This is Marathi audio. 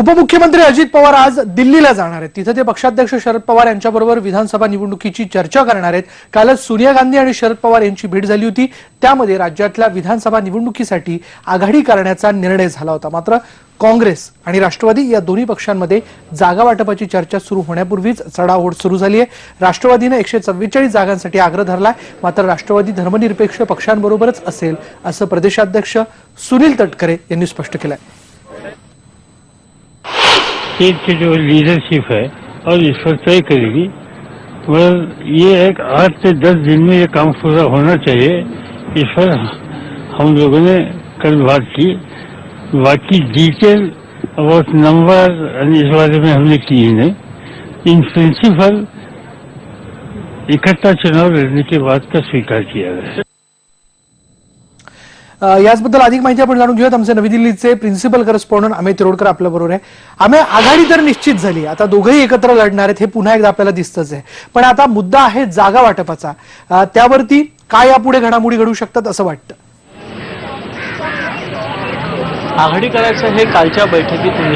उपमुख्यमंत्री अजित पवार आज दिल्लीला जाणार आहेत. तिथं ते पक्षाध्यक्ष शरद पवार यांच्याबरोबर विधानसभा निवडणुकीची चर्चा करणार आहेत. कालच सोनिया गांधी आणि शरद पवार यांची भेट झाली होती. त्यामध्ये राज्यातल्या विधानसभा निवडणुकीसाठी आघाडी करण्याचा निर्णय झाला होता. मात्र काँग्रेस आणि राष्ट्रवादी या दोन्ही पक्षांमध्ये जागा वाटपाची चर्चा सुरू होण्यापूर्वीच चढाओढ सुरू झाली आहे. राष्ट्रवादीनं एकशे चव्वेचाळीस जागांसाठी आग्रह धरलाय. मात्र राष्ट्रवादी धर्मनिरपेक्ष पक्षांबरोबरच असेल असं प्रदेशाध्यक्ष सुनील तटकरे यांनी स्पष्ट केलंय. स्टेट की जो लीडरशिप है, और इस पर तय करेगी। मगर ये एक आठ से दस दिन में ये काम पूरा होना चाहिए। इस पर हम लोगों ने कल बात की। बाकी डिटेल अबाउट नंबर इस बारे में हमने की ही नहीं। इन प्रिंसिपल इकट्ठा चुनाव लड़ने के बाद का स्वीकार किया गया याचबद्दल अधिक माहिती आपण जाणून घेऊयात. आमचे नवी दिल्लीचे प्रिन्सिपल करस्पॉन्डंट अमित तिरोडकर आपल्या बरोबर आहे. आम्ही आघाडी तर निश्चित झाली. आता दोघंही एकत्र लढणार आहेत हे पुन्हा एकदा आपल्याला दिसतच आहे. पण आता मुद्दा आहे जागा वाटपाचा. त्यावरती काय यापुढे घडामोडी घडू शकतात असं वाटतं? आघाडी करायचं हे कालच्या बैठकीत